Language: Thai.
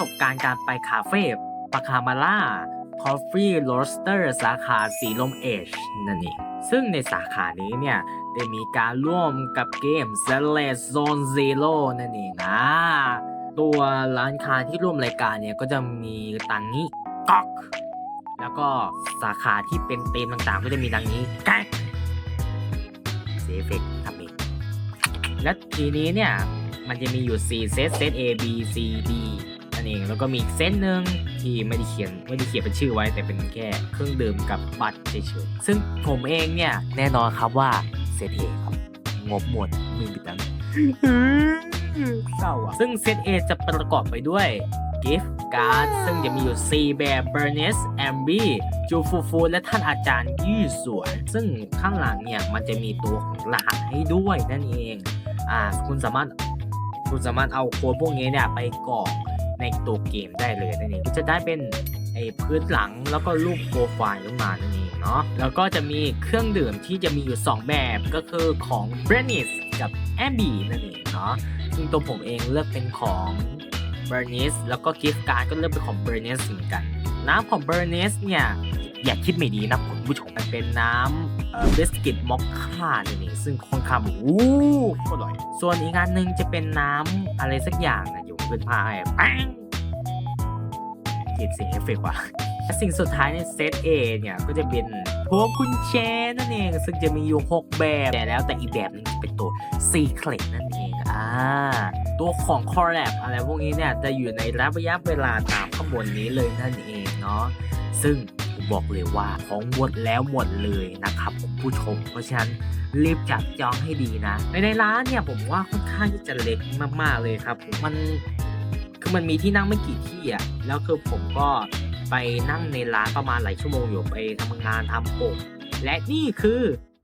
สบการณ์การไปคาเฟ่ปาคามาล่าคอฟฟี่โรสเตอร์สาขาสีลมเอชนั่นเองซึ่งในสาขานี้เนี่ย ได้มีการร่วมกับเกม s e l e t Zone Zero นั่นเองอ่าตัวร้านค้าที่ร่วมรายการเนี่ย ก็จะมีตังนี้ก๊อก แล้วก็สาขาที่เป็นเต็มต่างๆ ก็จะมีดังนี้แก๊กเซฟเฟกทำเองและทีนี้เนี่ย มันจะมีอยู่ 4 เซตเซต A B C D นั่นเอง แล้วก็มีอีกเซตหนึ่งที่ไม่ได้เขียนไม่ได้เขียนเป็นชื่อไว้ แต่เป็นแค่เครื่องดื่มกับบัตรเฉยๆซึ่งผมเองเนี่ยแน่นอนครับว่าเซต A ครับงบหมดไม่มีตังค์เศร้าอะซึ่งเซต A จะประกอบไปด้วยกิฟต์การ์ดซึ่งจะมีอยู่ 4 แบบเบอร์เนสแอมบี้จูฟูฟูและท่านอาจารย์ยี่สวน ซึ่งข้างหลังเนี่ย มันจะมีตัวของรหัสให้ด้วยนั่นเอง อ่า คุณสามารถ คุณสามารถเอาโค้ดพวกนี้เนี่ย ไปกรอก ในตัวเกมได้เลยนั่นเองจะได้เป็นไอ้พื้นหลังแล้วก็รูปโปรไฟล์ขึ้นมานั่นเองเนาะแล้วก็จะมีเครื่องดื่มที่จะมีอยู่ 2 แบบก็คือของ b r e n n i s กับ a b b y นั่นเองเนาะซึ่งตัวผมเองเลือกเป็นของ b e r n e s แล้วก็กิฟต์การ์ดก็เลือกเป็นของ b e r n e s เหมือนกัน น้ำของ b e r n e s เนี่ยอย่าคิดไม่ดีนะคุณผู้ชมมันเป็นน้ำเบสกิตมอคค่านี่นี่ซึ่งค่อนข้างอู้อร่อย ส่วนอีกอันหนึ่งจะเป็นน้ำอะไรสักอย่างนะอย เป็นพายแป้งเกลียดเสียงเอฟเฟกต์ว่ะสิ่งสุดท้ายในเซต A เนี่ย ก็จะเป็นพวงกุญแจนั่นเอง ซึ่งจะมีอยู่ 6 แบบแต่แล้วแต่อีกแบบหนึงเป็นตัว Secret นั่นเองอ่าตัวของ Collab อะไรพวกนี้เนี่ยจะอยู่ในระยะเวลาตามข้างบนนี้เลยนั่นเองเนาะซึ่งผมบอกเลยว่าของหมดแล้วหมดเลยนะครับผมผู้ชม เพราะฉะนั้นรีบจับจองให้ดีนะ ในในร้านเนี่ยผมว่าค่อนข้างที่จะเล็กมากๆเลยครับ มัน คือมันมีที่นั่งไม่กี่ที่อะแล้วคือผมก็ไปนั่งในร้านประมาณหลายชั่วโมงอยู่ไปทำงานทำปกและนี่คือ